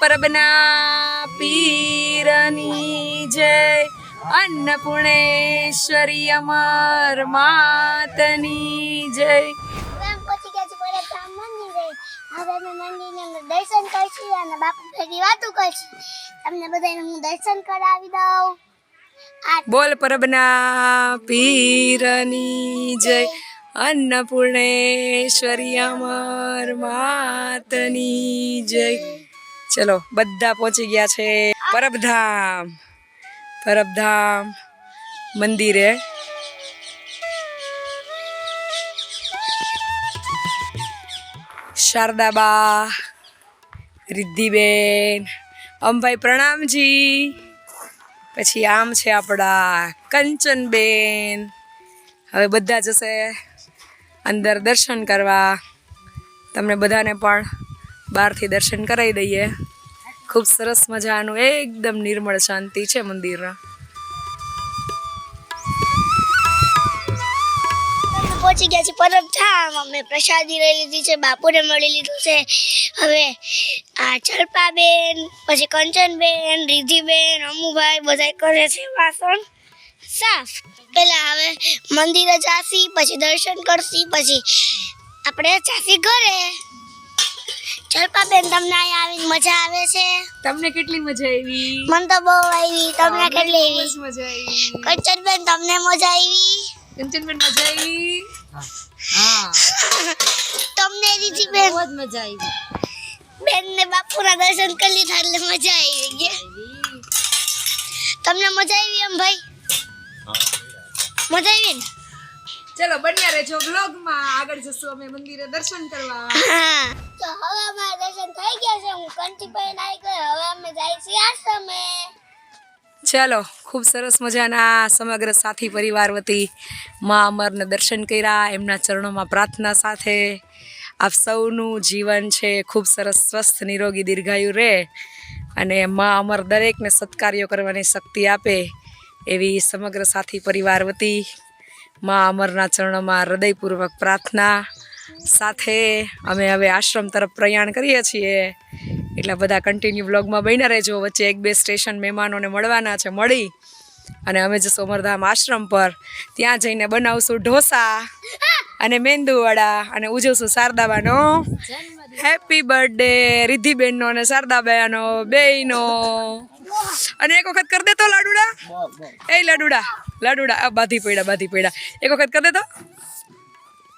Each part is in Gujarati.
પરબના પીરની જય. અન્નપૂર્ણેશ્વરી અમર માતની જય. દર્શન કરશું અને બાપુ ભેગી વાતો કરશું. તમને બધાને હું દર્શન કરાવી દઉં. બોલ પરબના પીરની જય. અન્નપૂર્ણેશ્વરી અમર માતની જય. ચલો, બધા પહોંચી ગયા છે પરબધામ. પરબધામ મંદિરે. શારદાબા, રિદ્ધિબેન અંભાઈ પ્રણામજી, પછી આમ છે આપણા કંચનબેન. હવે બધા જશે અંદર દર્શન કરવા. તમને બધાને પણ બહારથી દર્શન કરાવી દઈએ. ખૂબ સરસ મજાનું, એકદમ નિર્મળ શાંતિ છે મંદિરમાં. પહોંચી ગયા છીએ પરબધામ અમે પ્રસાદી લઈ લીધી છે, બાપુને મળી લીધું છે. હવે આ ચલ્પાબેન પછી કંચનબેન, રિદ્ધિબેન, અમુભાઈ બધા કરે છે વાસણ. સાફ. પેલા હવે મંદિરે જાસી, પછી દર્શન કરશી, પછી આપણે જાસી ઘરે. ચલ્પાબેન તમને અહીંયા આવીને મજા આવે છે? તમને કેટલી મજા આવી? મને તો બહુ આવી. તમને કેટલી આવી? મજા આવી. કંચનબેન તમને મજા આવી? કંચનબેન મજા આવી? હા. તમને રીતિબેન બહુ જ મજા આવી. બેન ને બાપુના દર્શન કરી લીધા એટલે મજા આવી ગઈ. તમને મજા આવી એમ ભાઈ? મજા આવી ને? ચલો બન્યા રહેજો બ્લોગમાં આગળ જશું અમે મંદિરે દર્શન કરવા. તો હવે અમારા દર્શન થઈ ગયા છે. હું કંઠી પહેરીને આવી ગઈ. હવે અમે જાય છીએ આશ્રમે. ચાલો ખૂબ સરસ મજાના સમગ્ર સાથી પરિવાર વતી મા અમરને દર્શન કર્યા એમના ચરણોમાં પ્રાર્થના સાથે. આપ સૌનું જીવન છે ખૂબ સરસ સ્વસ્થ નિરોગી દીર્ઘાયુ રહે અને મા અમર દરેકને સત્કાર્યો કરવાની શક્તિ આપે એવી સમગ્ર સાથી પરિવાર વતી મા અમરના ચરણોમાં હૃદયપૂર્વક પ્રાર્થના. સાથે અમે હવે આશ્રમ તરફ પ્રયાણ કરીએ છીએ. એટલે બધા કન્ટિન્યુ બ્લોગમાં બન્યા રહેજો. વચ્ચે એક બે સ્ટેશન મહેમાનોને મળવાના છે, મળી. અને અમે જશું અમરધામ આશ્રમ પર. ત્યાં જઈને બનાવશું ઢોસા અને મેંદુવડા અને ઉજવશું શારદાબાનો હેપી બર્થડે રિદ્ધિબેનનો અને શારદાબેનો બેયનો. અને એક વખત કરી દેતો લાડુડા? એ લાડુડા લાડુડા, આ બાધી પડ્યા બાધી પડ્યા એક વખત કરી દેતો?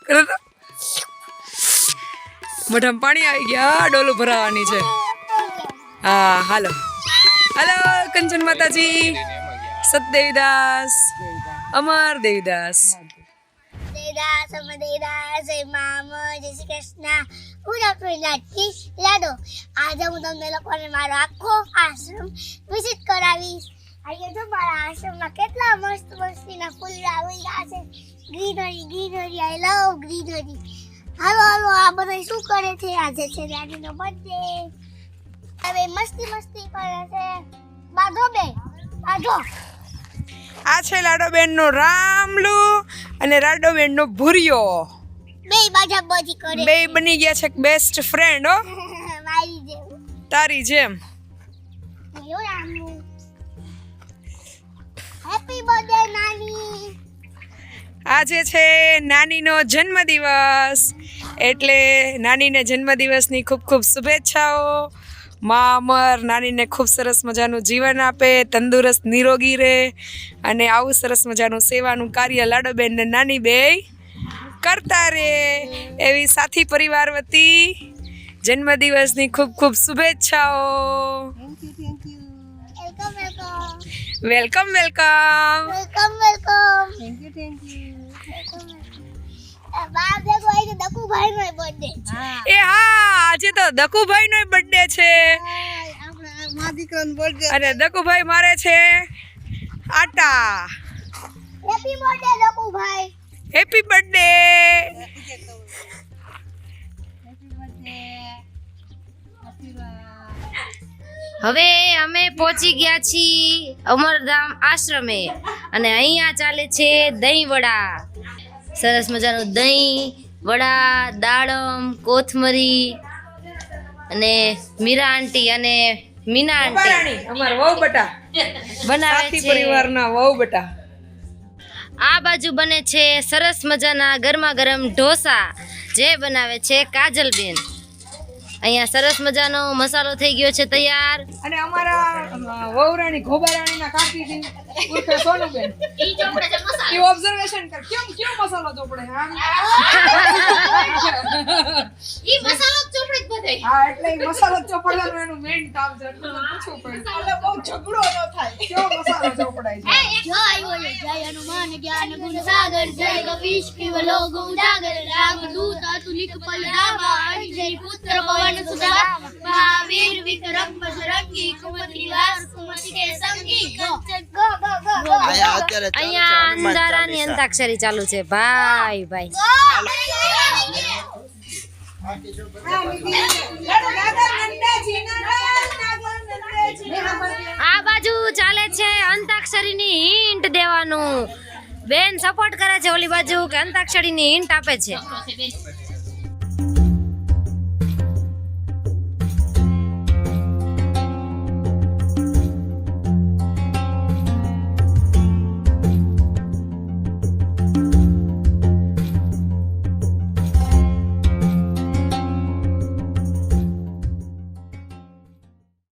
કરી પાણી આવી ગયા, ડોલું ભરાવાની છે. હા, હાલો. હાલો, કંચન માતાજી. સતદેવીદાસ. અમર દેવીદાસ. દેદાસ અમે દેદાસ જય મામ જય શ્રી કૃષ્ણ હું ડોક્ટર લાડકી લાડો આજે હું તમને લોકોને મારો આખો આશ્રમ વિઝિટ કરાવીશ અહીંયા જો મારા આશ્રમમાં કેટલા મસ્ત મસ્તીના ફૂલ ગયા છે greenery greenery I love greenery હાલો હાલો આ બધા શું કરે છે આજે છે રાનીનો બર્થડે હવે મસ્તી મસ્તી કરે છે બાધો બે બાધો આ છે લાડો લાડોબેનનો રામલુ. અને રાડોબેનનો ભૂરિયો. બે બાજા બધી કરે બે બની ગયા છે બેસ્ટ ફ્રેન્ડ હો. મારી જેવું તારી જેમ. હેપી બર્થડે નાની. આજે છે નાનીનો જન્મદિવસ. એટલે નાનીને જન્મદિવસની ખૂબ ખૂબ શુભેચ્છાઓ. મા અમર નાનીને ખૂબ સરસ મજાનું જીવન આપે તંદુરસ્ત નિરોગી રહે અને આવું સરસ મજાનું સેવાનું કાર્ય લાડોબેન ને નાની બે કરતા રહે. એવી સાથી પરિવાર વતી જન્મદિવસની ખૂબ ખૂબ શુભેચ્છાઓ. Welcome welcome welcome welcome welcome welcome thank you thank you બા ભેગો આવી તો દકુભાઈ નો બર્થડે હા. એ હા આજે તો દકુભાઈનો બર્થડે છે. મા દીકરાને બર્થડે અને દકુભાઈ મારે છે આટા. Happy birthday Dakubhai. Happy birthday happy birthday આશીર્વાદ હવે અમે પહોંચી ગયા છીએ અમરધામ આશ્રમે અને અહીંયા ચાલે છે દહીં વડા. સરસ મજાનું દહીં વડા દાડમ કોથમરી અને મીરા આંટી અને મીના આંટી અમાર વહુ બટા. બનાવે છે. પરિવારના વહુ બટા. આ બાજુ બને છે સરસ મજાના ગરમા ગરમ ઢોસા. જે બનાવે છે કાજલબેન. અહીંયા સરસ મજાનો મસાલો થઈ ગયો છે તૈયાર. અને અમારા અ, વહુરાણી ઘોબારાણીના કાકી ઉર્ફે સોનુબેન. એ ઓબ્ઝર્વેશન કર. કેમ કેમ મસાલો ચોપડે આમ? હા એટલે ઈ મસાલો ચોપડવાનું એનું મેઈન કામ છે. એટલે પૂછવું પડે. એટલે બહુ ઝઘડો ન થાય. કેવો મસાલો ચોપડાય છે? જય બોલે જય હનુમાન જ્ઞાન ગુણ સાગર જય કપીશ પીવ લોગ ઉજાગર રામ દૂત અતુલિક પલરામા હરિ જય પુત્ર પવન સુધા મહાવીર વિક્રમ બજરંગી કુમતિ નિવાસ કુમતિ કે સંગી અહીંયા અંધારાની અંતાક્ષરી ચાલુ છે. ભાઈ ભાઈ. આ બાજુ ચાલે છે અંતાક્ષરીની હિન્ટ દેવાનું. બેન સપોર્ટ કરે છે ઓલી બાજુ કે અંતાક્ષરીની હિન્ટ આપે છે.